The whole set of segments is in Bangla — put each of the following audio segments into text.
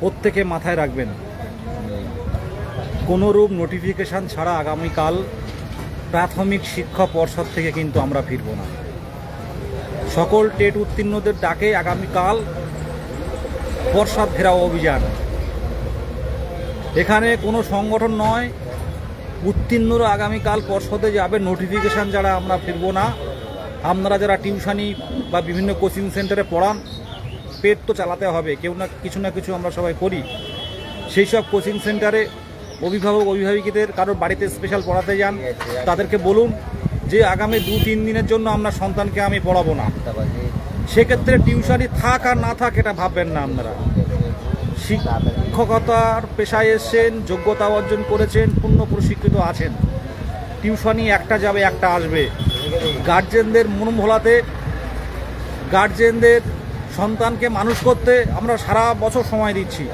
প্রত্যেকে মাথায় রাখবেন। কোনো রূপ নোটিফিকেশান ছাড়া আগামীকাল প্রাথমিক শিক্ষা পর্ষদ থেকে কিন্তু আমরা ফিরব না। সকল টেট উত্তীর্ণদের ডাকে আগামীকাল পর্ষদ ঘেরাও অভিযান। এখানে কোনো সংগঠন নয়, উত্তীর্ণরা আগামীকাল পর্ষদে যাবে নোটিফিকেশান যারা আমরা ফিরব না। আপনারা যারা টিউশনি বা বিভিন্ন কোচিং সেন্টারে পড়ান, পেট তো চালাতে হবে, কেউ না কিছু না কিছু আমরা সবাই করি। সেই সব কোচিং সেন্টারে অভিভাবক, অভিভাবিকদের কারোর বাড়িতে স্পেশাল পড়াতে যান, তাদেরকে বলুন যে আগামী দু তিন দিনের জন্য আপনার সন্তানকে আমি পড়াবো না। সেক্ষেত্রে টিউশনি থাক আর না থাক এটা ভাববেন না আপনারা। শিক্ষকতার পেশায় এসছেন, যোগ্যতা অর্জন করেছেন, পূর্ণ প্রশিক্ষিত আছেন। টিউশনি একটা যাবে, একটা আসবে। গার্জেনদের মন ভোলাতে, গার্জেনদের সন্তানকে মানুষ করতে আমরা সারা বছর সময় দিচ্ছি।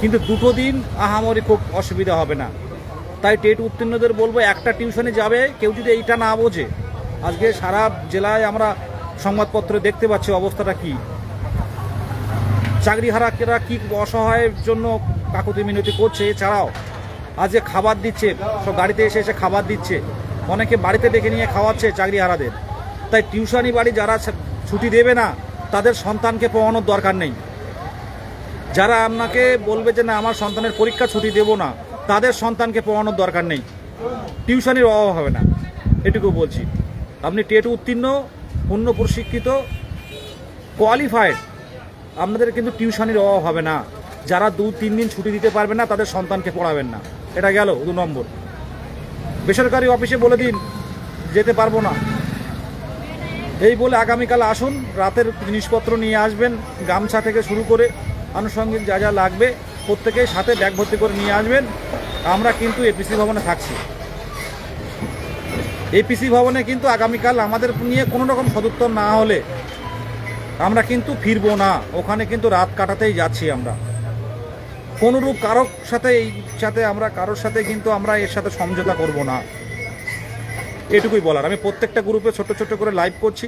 কিন্তু দুটো দিন আহামরি খুব অসুবিধা হবে না। তাই টেট উত্তীর্ণদের বলব, একটা টিউশনে যাবে, কেউ যদি এইটা না বোঝে, আজকে সারা জেলায় আমরা সংবাদপত্রে দেখতে পাচ্ছি অবস্থাটা কি। চাকরি হারাকেরা কি অসহায়ের জন্য কাকুতি মিনতি করছে এছাড়াও, আজকে খাবার দিচ্ছে, সব গাড়িতে এসে এসে খাবার দিচ্ছে, অনেকে বাড়িতে ডেকে নিয়ে খাওয়াচ্ছে চাকরি হারাদের তাই টিউশনি বাড়ি যারা ছুটি দেবে না, তাদের সন্তানকে পড়ানোর দরকার নেই। যারা আপনাকে বলবে যে না, আমার সন্তানের পরীক্ষা ছুটি দেব না, তাদের সন্তানকে পড়ানোর দরকার নেই। টিউশনির অভাব হবে না। এটুকু বলছি। আপনি টেট উত্তীর্ণ, পূর্ণ প্রশিক্ষিত কোয়ালিফাইড আপনাদের কিন্তু টিউশনির অভাব হবে না। যারা দু, তিন দিন ছুটি দিতে পারবে না, তাদের সন্তানকে পড়াবেন না। এটা গেল দু নম্বর। বেসরকারি অফিসে বলে দিন, যেতে পারব না। এই বলে আগামীকাল আসুন, রাতের জিনিসপত্র নিয়ে আসবেন, গামছা থেকে শুরু করে আনুষঙ্গিক যা যা লাগবে প্রত্যেকেই সাথে ব্যাগ ভর্তি করে নিয়ে আসবেন। আমরা কিন্তু এপিসি ভবনে থাকছি। এপিসি ভবনে কিন্তু আগামীকাল আমাদের নিয়ে কোনো রকম সদুত্তর না হলে আমরা কিন্তু ফিরবো না। ওখানে কিন্তু রাত কাটাতেই যাচ্ছি আমরা। কোনোরূপ কারোর সাথে এই সাথে আমরা, কারোর সাথে কিন্তু আমরা এর সাথে সমঝোতা করব না। এটুকুই বলার। আমি প্রত্যেকটা গ্রুপে ছোট ছোট করে লাইভ করছি।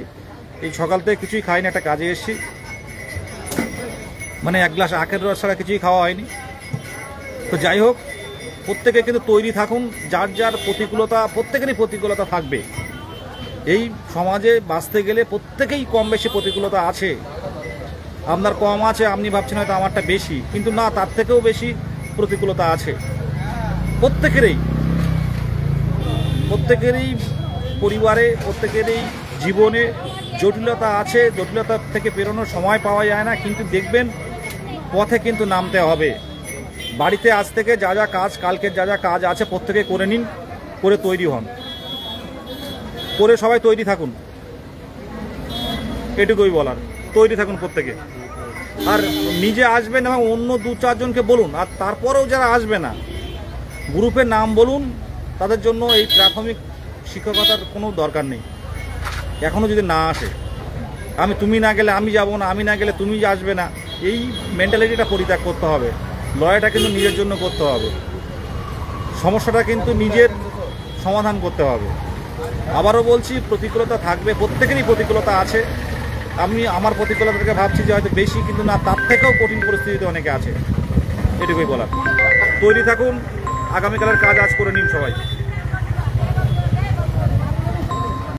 এই সকাল থেকে কিছুই খাইনি, একটা কাজে এসেছি। মানে এক গ্লাস আখের রস ছাড়া কিছুই খাওয়া হয়নি। তো যাই হোক, প্রত্যেকে কিন্তু তৈরি থাকুন, যার যার প্রতিকূলতা, প্রত্যেকেরই প্রতিকূলতা থাকবে। এই সমাজে বাঁচতে গেলে প্রত্যেকেই কম বেশি প্রতিকূলতা আছে। আপনার কম আছে, আপনি ভাবছেন হয়তো আমারটা বেশি, কিন্তু না, তার থেকেও বেশি প্রতিকূলতা আছে। প্রত্যেকেরই প্রত্যেকেরই পরিবারে, প্রত্যেকেরই জীবনে জটিলতা আছে, জটিলতা থেকে পেরোনোর সময় পাওয়া যায় না, কিন্তু দেখবেন পথে কিন্তু নামতে হবে। বাড়িতে আজ থেকে যা যা কাজ কালকের যা যা কাজ আছে প্রত্যেকে করে নিন, করে তৈরি হন। করে সবাই তৈরি থাকুন। এটুকুই বলার। তৈরি থাকুন প্রত্যেকে। আর নিজে আসবেন এবং অন্য দু চারজনকে বলুন, আর তারপরেও যারা আসবে না, গ্রুপের নাম বলুন, তাদের জন্য এই প্রাথমিক শিক্ষকতার কোনো দরকার নেই। এখনও যদি না আসে, আমি তুমি না গেলে আমি যাব না, আমি না গেলে তুমি আসবে না এই মেন্টালিটিটা পরিত্যাগ করতে হবে। লড়াইটা কিন্তু নিজের জন্য করতে হবে। সমস্যাটা কিন্তু নিজের সমাধান করতে হবে। আবারও বলছি, প্রতিকূলতা থাকবে, প্রত্যেকেরই প্রতিকূলতা আছে। আমি আমার প্রতিকূলতা থেকে ভাবছি যে হয়তো বেশি, কিন্তু না, তার থেকেও কঠিন পরিস্থিতিতে অনেকে আছে। এটুকুই বলার। তৈরি থাকুন। আগামীকালের কাজ আজ করে নিন সবাই।